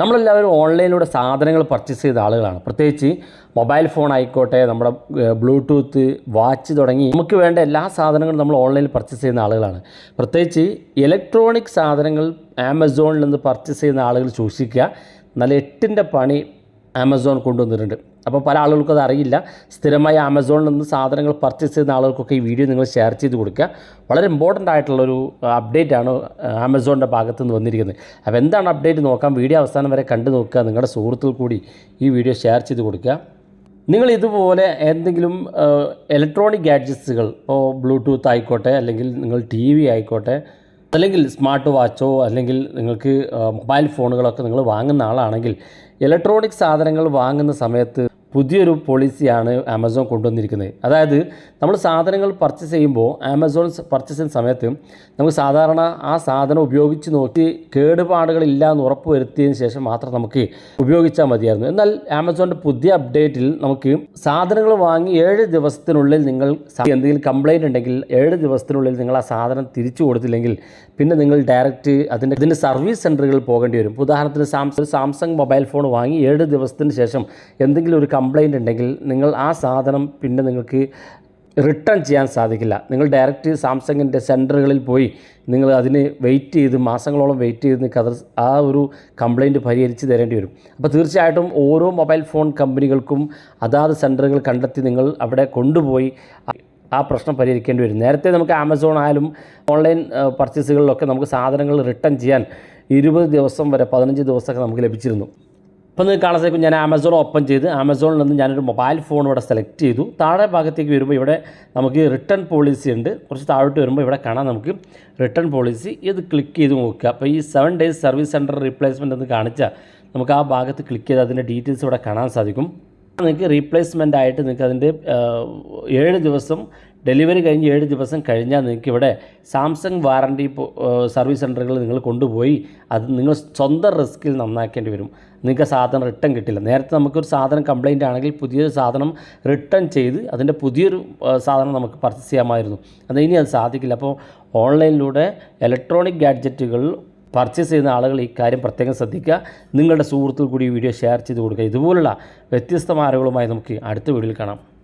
നമ്മളെല്ലാവരും ഓൺലൈനിലൂടെ സാധനങ്ങൾ പർച്ചേസ് ചെയ്ത ആളുകളാണ്. പ്രത്യേകിച്ച് മൊബൈൽ ഫോൺ ആയിക്കോട്ടെ നമ്മുടെ ബ്ലൂടൂത്ത് വാച്ച് തുടങ്ങി നമുക്ക് വേണ്ട എല്ലാ സാധനങ്ങളും നമ്മൾ ഓൺലൈനിൽ പർച്ചേസ് ചെയ്യുന്ന ആളുകളാണ്. പ്രത്യേകിച്ച് ഇലക്ട്രോണിക് സാധനങ്ങൾ ആമസോണിൽ നിന്ന് പർച്ചേസ് ചെയ്യുന്ന ആളുകൾ സൂക്ഷിക്കുക. നല്ല എട്ടിന്റെ പണി ആമസോൺ കൊണ്ടുവന്നിട്ടുണ്ട്. അപ്പോൾ പല ആളുകൾക്കും അത് അറിയില്ല. സ്ഥിരമായി ആമസോണിൽ നിന്ന് സാധനങ്ങൾ പർച്ചേസ് ചെയ്യുന്ന ആളുകൾക്കൊക്കെ ഈ വീഡിയോ നിങ്ങൾ ഷെയർ ചെയ്ത് കൊടുക്കുക. വളരെ ഇമ്പോർട്ടന്റ് ആയിട്ടുള്ളൊരു അപ്ഡേറ്റ് ആണ് ആമസോണിന്റെ ഭാഗത്ത് നിന്ന് വന്നിരിക്കുന്നത്. അപ്പോൾ എന്താണ് അപ്ഡേറ്റ് നോക്കാം. വീഡിയോ അവസാനം വരെ കണ്ടു നോക്കുക. നിങ്ങളുടെ സുഹൃത്തുക്കൾ കൂടി ഈ വീഡിയോ ഷെയർ ചെയ്ത് കൊടുക്കുക. നിങ്ങൾ ഇതുപോലെ എന്തെങ്കിലും ഇലക്ട്രോണിക് ഗാഡ്ജറ്റ്സുകൾ ഇപ്പോൾ ബ്ലൂടൂത്ത് ആയിക്കോട്ടെ അല്ലെങ്കിൽ നിങ്ങൾ ടി വി ആയിക്കോട്ടെ അല്ലെങ്കിൽ സ്മാർട്ട് വാച്ചോ അല്ലെങ്കിൽ നിങ്ങൾക്ക് മൊബൈൽ ഫോണുകളൊക്കെ നിങ്ങൾ വാങ്ങുന്ന ആളാണെങ്കിൽ ഇലക്ട്രോണിക് സാധനങ്ങൾ വാങ്ങുന്ന സമയത്ത് പുതിയൊരു പോളിസിയാണ് ആമസോൺ കൊണ്ടുവന്നിരിക്കുന്നത്. അതായത് നമ്മൾ സാധനങ്ങൾ പർച്ചേസ് ചെയ്യുമ്പോൾ ആമസോൺ പർച്ചേസ് ചെയ്യുന്ന സമയത്ത് നമുക്ക് സാധാരണ ആ സാധനം ഉപയോഗിച്ച് നോക്കി കേടുപാടുകളില്ല എന്ന് ഉറപ്പ് വരുത്തിയതിന് ശേഷം മാത്രം നമുക്ക് ഉപയോഗിച്ചാൽ മതിയായിരുന്നു. എന്നാൽ ആമസോണിന്റെ പുതിയ അപ്ഡേറ്റിൽ നമുക്ക് സാധനങ്ങൾ വാങ്ങി ഏഴ് ദിവസത്തിനുള്ളിൽ നിങ്ങൾ എന്തെങ്കിലും കംപ്ലൈന്റ് ഉണ്ടെങ്കിൽ ഏഴ് ദിവസത്തിനുള്ളിൽ നിങ്ങൾ ആ സാധനം തിരിച്ചു കൊടുത്തില്ലെങ്കിൽ പിന്നെ നിങ്ങൾ ഡയറക്റ്റ് അതിന്റെ ഇതിന്റെ സർവീസ് സെന്ററുകളിൽ പോകേണ്ടി വരും. ഉദാഹരണത്തിന് സാംസങ് സാംസങ് മൊബൈൽ ഫോൺ വാങ്ങി ഏഴ് ദിവസത്തിന് ശേഷം എന്തെങ്കിലും ഒരു കംപ്ലൈന്റ് ഉണ്ടെങ്കിൽ നിങ്ങൾ ആ സാധനം പിന്നെ നിങ്ങൾക്ക് റിട്ടേൺ ചെയ്യാൻ സാധിക്കില്ല. നിങ്ങൾ ഡയറക്റ്റ് സാംസങ്ങിന്റെ സെന്ററുകളിൽ പോയി നിങ്ങൾ അതിന് വെയിറ്റ് ചെയ്ത് മാസങ്ങളോളം വെയിറ്റ് ചെയ്ത് നിങ്ങൾക്ക് അത് ആ ഒരു കംപ്ലയിന്റ് പരിഹരിച്ച് തരേണ്ടി വരും. അപ്പോൾ തീർച്ചയായിട്ടും ഓരോ മൊബൈൽ ഫോൺ കമ്പനികൾക്കും അതാത് സെന്ററുകൾ കണ്ടെത്തി നിങ്ങൾ അവിടെ കൊണ്ടുപോയി ആ പ്രശ്നം പരിഹരിക്കേണ്ടി വരും. നേരത്തെ നമുക്ക് ആമസോൺ ആയാലും ഓൺലൈൻ പർച്ചേസുകളിലൊക്കെ നമുക്ക് സാധനങ്ങൾ റിട്ടേൺ ചെയ്യാൻ ഇരുപത് ദിവസം വരെ പതിനഞ്ച് ദിവസമൊക്കെ നമുക്ക് ലഭിച്ചിരുന്നു. അപ്പോൾ നിങ്ങൾക്ക് കാണാൻ സാധിക്കും ഞാൻ ആമസോൺ ഓപ്പൺ ചെയ്ത് ആമസോണിൽ നിന്ന് ഞാനൊരു മൊബൈൽ ഫോൺ ഇവിടെ സെലക്ട് ചെയ്തു. താഴെ ഭാഗത്തേക്ക് വരുമ്പോൾ ഇവിടെ നമുക്ക് റിട്ടേൺ പോളിസി ഉണ്ട്. കുറച്ച് താഴോട്ട് വരുമ്പോൾ ഇവിടെ കാണാം നമുക്ക് റിട്ടേൺ പോളിസി ഇത് ക്ലിക്ക് ചെയ്ത് നോക്കുക. അപ്പോൾ ഈ seven days service centre replacement എന്ന് കാണിച്ചാൽ നമുക്ക് ആ ഭാഗത്ത് ക്ലിക്ക് ചെയ്ത് അതിന്റെ ഡീറ്റെയിൽസ് ഇവിടെ കാണാൻ സാധിക്കും. നിങ്ങൾക്ക് റീപ്ലേസ്മെന്റ് ആയിട്ട് നിങ്ങൾക്ക് അതിന്റെ ഏഴ് ദിവസം ഡെലിവറി കഴിഞ്ഞ് ഏഴ് ദിവസം കഴിഞ്ഞാൽ നിങ്ങൾക്ക് ഇവിടെ സാംസങ് വാറണ്ടി സർവീസ് സെന്ററുകൾ നിങ്ങൾ കൊണ്ടുപോയി അത് നിങ്ങൾ സ്വന്തം റിസ്കിൽ നന്നാക്കേണ്ടി വരും. നിങ്ങൾക്ക് സാധനം റിട്ടേൺ കിട്ടില്ല. നേരത്തെ നമുക്കൊരു സാധനം കംപ്ലൈന്റ് ആണെങ്കിൽ പുതിയൊരു സാധനം റിട്ടേൺ ചെയ്ത് അതിന്റെ പുതിയൊരു സാധനം നമുക്ക് പർച്ചേസ് ചെയ്യാമായിരുന്നു. അത് ഇനി അത് സാധിക്കില്ല. അപ്പോൾ ഓൺലൈനിലൂടെ ഇലക്ട്രോണിക് ഗാഡ്ജറ്റുകൾ പർച്ചേസ് ചെയ്യുന്ന ആളുകൾ ഈ കാര്യം പ്രത്യേകം ശ്രദ്ധിക്കുക. നിങ്ങളുടെ സുഹൃത്തുക്കൾ കൂടി വീഡിയോ ഷെയർ ചെയ്ത് കൊടുക്കുക. ഇതുപോലുള്ള വ്യത്യസ്തമായ അറിവുകളുമായി നമുക്ക് അടുത്ത വീഡിയോയിൽ കാണാം.